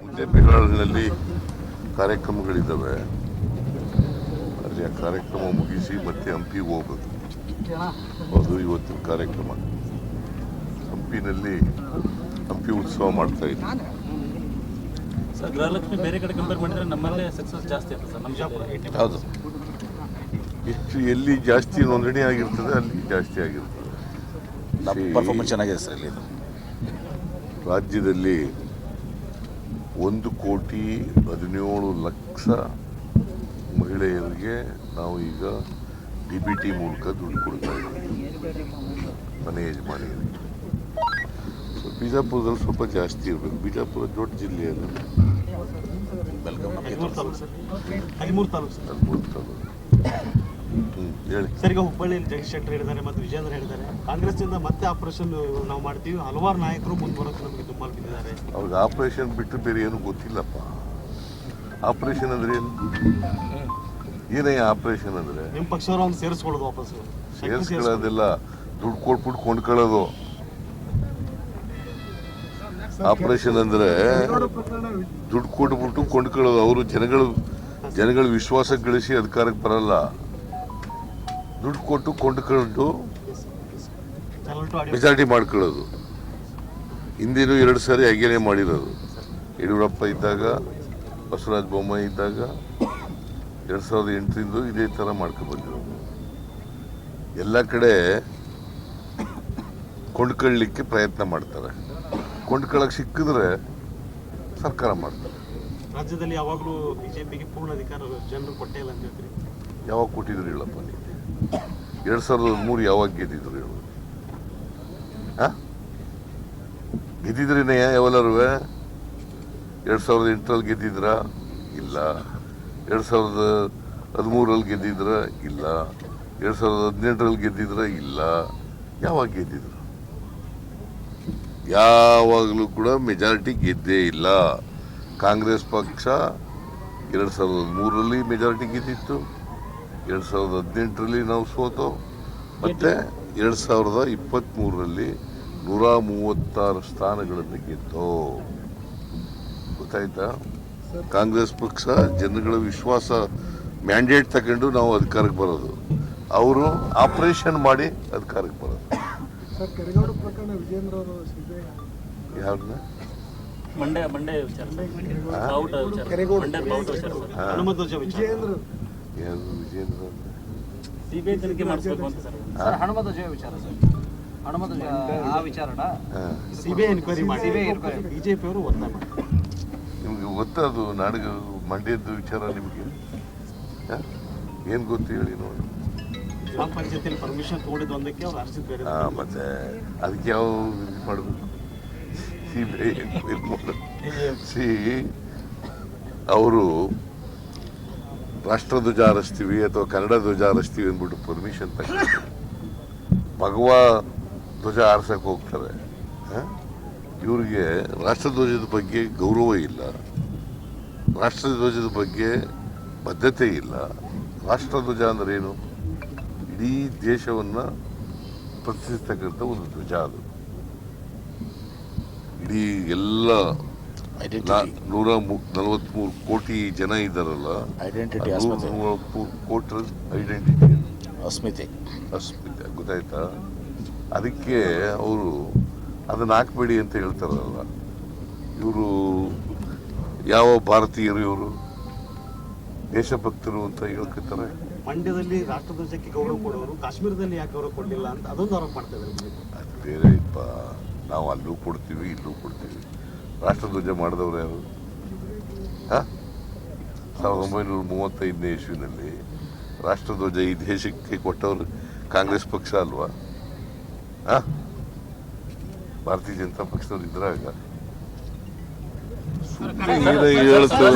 ಮುಂದೆ ಬಿರಾಳಿನಲ್ಲಿ ಕಾರ್ಯಕ್ರಮಗಳಿದ್ದಾವೆ. ಅಲ್ಲಿ ಆ ಕಾರ್ಯಕ್ರಮ ಮುಗಿಸಿ ಮತ್ತೆ ಹಂಪಿಗೆ ಹೋಗ್ಬೇಕು. ಅದು ಇವತ್ತಿನ ಕಾರ್ಯಕ್ರಮ. ಹಂಪಿನಲ್ಲಿ ಹಂಪಿ ಉತ್ಸವ ಮಾಡ್ತಾ ಇದ್ದೀವಿ ಗೃಹಲಕ್ಷ್ಮಿ ಬೇರೆ ಕಡೆ ಕಂಪೇರ್ ಮಾಡಿದ್ರೆ ನಮ್ಮಲ್ಲೇ ಸಕ್ಸಸ್ ಜಾಸ್ತಿ ಅಂತ ಸರ್ ನಮ್ಮ ಜಿಲ್ಲೆಯಲ್ಲಿ. ಹೌದು. ಹೆಚ್ಚು ಎಲ್ಲಿ ಜಾಸ್ತಿ ನೋಂದಣಿ ಆಗಿರ್ತದೆ ಅಲ್ಲಿ ಜಾಸ್ತಿ ಆಗಿರ್ತದೆ. ಪರ್ಫಾರ್ಮೆನ್ಸ್ ಚೆನ್ನಾಗಿದೆ ಸರ್ ಇಲ್ಲಿ ರಾಜ್ಯದಲ್ಲಿ ಒಂದು ಕೋಟಿ ಹದಿನೇಳು ಲಕ್ಷ ಮಹಿಳೆಯರಿಗೆ ನಾವು ಈಗ ಡಿ ಬಿ ಟಿ ಮೂಲಕ ದುಡ್ಡು ಕೊಡ್ತಾ ಇದ್ದೀವಿ. ಮನೆ ಯಜಮಾನಿಯರಿಗೆ ಸೊ ಬಿಜಾಪುರದಲ್ಲಿ ಸ್ವಲ್ಪ ಜಾಸ್ತಿ ಇರಬೇಕು. ಬಿಜಾಪುರ ದೊಡ್ಡ ಜಿಲ್ಲೆ ಅದು ವೆಲ್ಕಮ್ ನಮಗೆ ಹದಿಮೂರು ತಾಲೂಕು. ಹೇಳಿ. ಸರ್ ಈಗ ಹುಬ್ಬಳ್ಳಿಯಲ್ಲಿ ಜಗದೀಶ್ ಶೆಟ್ಟರ್ ಹೇಳಿದ್ದಾರೆ ಮತ್ತು ವಿಜೇಂದ್ರ ಹೇಳಿದ್ದಾರೆ. ಕಾಂಗ್ರೆಸ್ನಿಂದ ಮತ್ತೆ ಆಪರೇಷನ್ ನಾವು ಮಾಡ್ತೀವಿ. ಹಲವಾರು ನಾಯಕರು ಮುಂದೆ ಬರೋಕ್ಕೆ ನಮಗೆ ತುಂಬ ಬಿದ್ದಿದ್ದಾರೆ ಅವ್ರಿಗೆ ಆಪರೇಷನ್ ಬಿಟ್ಟು ಬೇರೆ ಏನು ಗೊತ್ತಿಲ್ಲಪ್ಪ. ಆಪರೇಷನ್ ಅಂದ್ರೆ ಏನು? ಏನೇ ಆಪರೇಷನ್ ಅಂದ್ರೆ? ನಿಮ್ಮ ಪಕ್ಷವ್ರು ಅವ್ನು ಸೇರಿಸ್ಕೊಳ್ಳೋದು ವಾಪಸ್. ಸೇರಿಸ್ಕೊಳ್ಳೋದಿಲ್ಲ. ದುಡ್ಡು ಕೊಟ್ಬಿಟ್ಟು ಕೊಂಡ್ಕೊಳ್ಳೋದು. ಆಪರೇಷನ್ ಅಂದ್ರೆ ದುಡ್ಡು ಕೊಟ್ಬಿಟ್ಟು ಕೊಂಡ್ಕೊಳ್ಳೋದು. ಅವರು ಜನಗಳು ಜನಗಳ ವಿಶ್ವಾಸ ಗಳಿಸಿ ಅಧಿಕಾರಕ್ಕೆ ಬರಲ್ಲ. ದುಡ್ಡು ಕೊಟ್ಟು ಕೊಂಡ್ಕೊಂಡು ಮೆಜಾರಿಟಿ ಮಾಡ್ಕೊಳ್ಳೋದು. ಹಿಂದಿನೂ ಎರಡು ಸಾರಿ ಹಾಗೇನೆ ಮಾಡಿರೋದು. ಯಡಿಯೂರಪ್ಪ ಇದ್ದಾಗ ಬಸವರಾಜ ಬೊಮ್ಮಾಯಿ ಇದ್ದಾಗ ಎರಡು ಸಾವಿರದ ಎಂಟರಿಂದ ಇದೇ ಥರ ಮಾಡ್ಕೊಂಡು ಬಂದಿರೋದು. ಎಲ್ಲ ಕಡೆ ಕೊಂಡ್ಕೊಳ್ಳಿಕ್ಕೆ ಪ್ರಯತ್ನ ಮಾಡ್ತಾರೆ. ಕೊಂಡ್ಕೊಳ್ಳೋಕೆ ಸಿಕ್ಕಿದ್ರೆ ಸರ್ಕಾರ ಮಾಡ್ತಾರೆ. ರಾಜ್ಯದಲ್ಲಿ ಯಾವಾಗಲೂ ಬಿಜೆಪಿಗೆ ಪೂರ್ಣ ಅಧಿಕಾರ ಜನರು ಕೊಟ್ಟೇ ಇಲ್ಲ ಅಂತ ಹೇಳ್ತೀರಿ? ಯಾವಾಗ ಕೊಟ್ಟಿದ್ರು ಹೇಳಪ್ಪ ನೀವು. ಎರಡು ಸಾವಿರದ ಹದಿಮೂರು ಯಾವಾಗ ಗೆದ್ದಿದ್ರು ಹೇಳು ಗೆದ್ದಿದ್ರಿ ಗೆದ್ದಿದ್ರೇನೆ ಯಾವೆಲ್ಲರೂ ಎರಡು ಸಾವಿರದ ಎಂಟರಲ್ಲಿ ಗೆದ್ದಿದ್ರ? ಇಲ್ಲ. ಎರಡು ಸಾವಿರದ ಹದಿಮೂರಲ್ಲಿ ಗೆದ್ದಿದ್ರ? ಇಲ್ಲ. ಎರಡು ಸಾವಿರದ ಹದಿನೆಂಟರಲ್ಲಿ ಗೆದ್ದಿದ್ರ? ಇಲ್ಲ. ಯಾವಾಗ ಗೆದ್ದಿದ್ರು? ಯಾವಾಗಲೂ ಕೂಡ ಮೆಜಾರಿಟಿ ಗೆದ್ದೇ ಇಲ್ಲ. ಕಾಂಗ್ರೆಸ್ ಪಕ್ಷ ಎರಡು ಸಾವಿರದ ಮೂರರಲ್ಲಿ ಮೆಜಾರಿಟಿ ಗೆದ್ದಿತ್ತು. ಎರಡು ಸಾವಿರದ ಹದಿನೆಂಟರಲ್ಲಿ ನಾವು ಸೋತು. ಮತ್ತೆ ಎರಡು ಸಾವಿರದ ಇಪ್ಪತ್ತ್ಮೂರರಲ್ಲಿ ನೂರ ಮೂವತ್ತಾರು ಸ್ಥಾನಗಳನ್ನು ಗೆದ್ದು. ಗೊತ್ತಾಯ್ತಾ? ಕಾಂಗ್ರೆಸ್ ಪಕ್ಷ ಜನಗಳ ವಿಶ್ವಾಸ ಮ್ಯಾಂಡೇಟ್ ತಗೊಂಡು ನಾವು ಅಧಿಕಾರಕ್ಕೆ ಬರೋದು. ಅವರು ಆಪರೇಷನ್ ಮಾಡಿ ಅಧಿಕಾರಕ್ಕೆ ಬರೋದು. ಸರ್ ಕೆರೆಗೌಡ ಪ್ರಕರಣ ವಿಜೇಂದ್ರ ಅವರು ಸಿಬಿಐ ಯಾರನ್ನ? ಮಂಡ್ಯ ಮಂಡ್ಯ ವಿಚಾರ ವಿಜೇಂದ್ರ? ಸಿಬಿಐ ತನಿಖೆ ಮಾಡಿಸ್ಬೇಕು ಅಂತ ಸರ್. ಹಾ? ಹನುಮಧ್ವಜ ವಿಚಾರ ಸರ್. ಆ ವಿಚಾರಣ ಹಾ. ಸಿಬಿಐ ಎನ್ಕ್ವೈರಿ ಮಾಡಿ. ಬಿಜೆಪಿ ಅವರು ಒತ್ತಾಯ ಮಾಡಿ ನಿಮ್ಗೆ ಗೊತ್ತದು ನಾಡಿಗೆ ಮಂಡ್ಯದ್ದು ವಿಚಾರ ನಿಮಗೆ? ಏನು ಗೊತ್ತು ಹೇಳಿ ನೋಡಿ. ಗ್ರಾಮ ಪಂಚಾಯತಿಯಲ್ಲಿ ಪರ್ಮಿಷನ್ ತಗೊಂಡಿದ್ದು ಒಂದಕ್ಕೆ ಅವ್ರು ಅರ್ಜಿ ಬೇರೆ ಹಾ, ಮತ್ತೆ ಅದಕ್ಕೆ ಯಾವ ಇದು ಮಾಡಬೇಕು? ಸಿ ಬಿ ಸಿ ಅವರು ರಾಷ್ಟ್ರಧ್ವಜ ಹಾರಿಸ್ತೀವಿ ಅಥವಾ ಕನ್ನಡ ಧ್ವಜ ಹಾರಿಸ್ತೀವಿ ಅಂದ್ಬಿಟ್ಟು ಪರ್ಮಿಷನ್ ತಗೊಂಡು ಭಗವ ಧ್ವಜ ಹಾರಿಸಕ್ಕೆ ಹೋಗ್ತಾರೆ. ಇವರಿಗೆ ರಾಷ್ಟ್ರಧ್ವಜದ ಬಗ್ಗೆ ಗೌರವ ಇಲ್ಲ. ರಾಷ್ಟ್ರಧ್ವಜದ ಬಗ್ಗೆ ಬದ್ಧತೆ ಇಲ್ಲ. ರಾಷ್ಟ್ರಧ್ವಜ ಅಂದ್ರೆ ಏನು? ಇಡೀ ದೇಶವನ್ನು ಪ್ರತಿನಿಧಿಸ್ತಕ್ಕಂಥ ಒಂದು ಧ್ವಜ ಅದು. ಇಡೀ ಎಲ್ಲ ಐಡೆಂಟಿಟಿ ನೂರ ನಲವತ್ಮೂರು ಕೋಟಿ ಜನ ಇದ್ದಾರಲ್ಲ ಐಡೆಂಟಿಟಿ ಕೋಟಿ ಐಡೆಂಟಿಟಿ ಅಸ್ಮಿತೆ. ಅಸ್ಮಿತೆ ಗೊತ್ತಾಯ್ತಾ? ಅದಕ್ಕೆ ಅವರು ಅದನ್ನ ಹಾಕಬೇಡಿ ಅಂತ ಹೇಳ್ತಾರಲ್ಲ. ಇವರು ಯಾವ ಭಾರತೀಯರು ಇವರು? ದೇಶಭಕ್ತರು ಅಂತ ಹೇಳ್ಕೊತಾರೆ. ಮಂಡ್ಯದಲ್ಲಿ ರಾಷ್ಟ್ರಧ್ವಜಕ್ಕೆ ಗೌರವ ಕೊಡೋರು ಕಾಶ್ಮೀರದಲ್ಲಿ ಯಾಕೆ ಗೌರವ ಕೊಡಲಿಲ್ಲ ಅಂತ ಅದೊಂದು ಆರೋಪ ಮಾಡ್ತಾ ಇದ್ದಾರೆ. ಬೇರೆ ಇಪ್ಪ ನಾವು ಅಲ್ಲೂ ಕೊಡ್ತೀವಿ ಇಲ್ಲೂ ಕೊಡ್ತೀವಿ. ರಾಷ್ಟ್ರಧ್ವಜ ಮಾಡಿದವರು ಯಾರು ಹಾಂ ಸಾವಿರದ ಒಂಬೈನೂರ ಮೂವತ್ತೈದನೇ ಇಸ್ವಿನಲ್ಲಿ ರಾಷ್ಟ್ರಧ್ವಜ ಈ ದೇಶಕ್ಕೆ ಕೊಟ್ಟವರು ಕಾಂಗ್ರೆಸ್ ಪಕ್ಷ ಅಲ್ವಾ ಹಾಂ ಭಾರತೀಯ ಜನತಾ ಪಕ್ಷದವ್ರು ಇದ್ರಾಗ ಹೇಳ್ತೇವೆ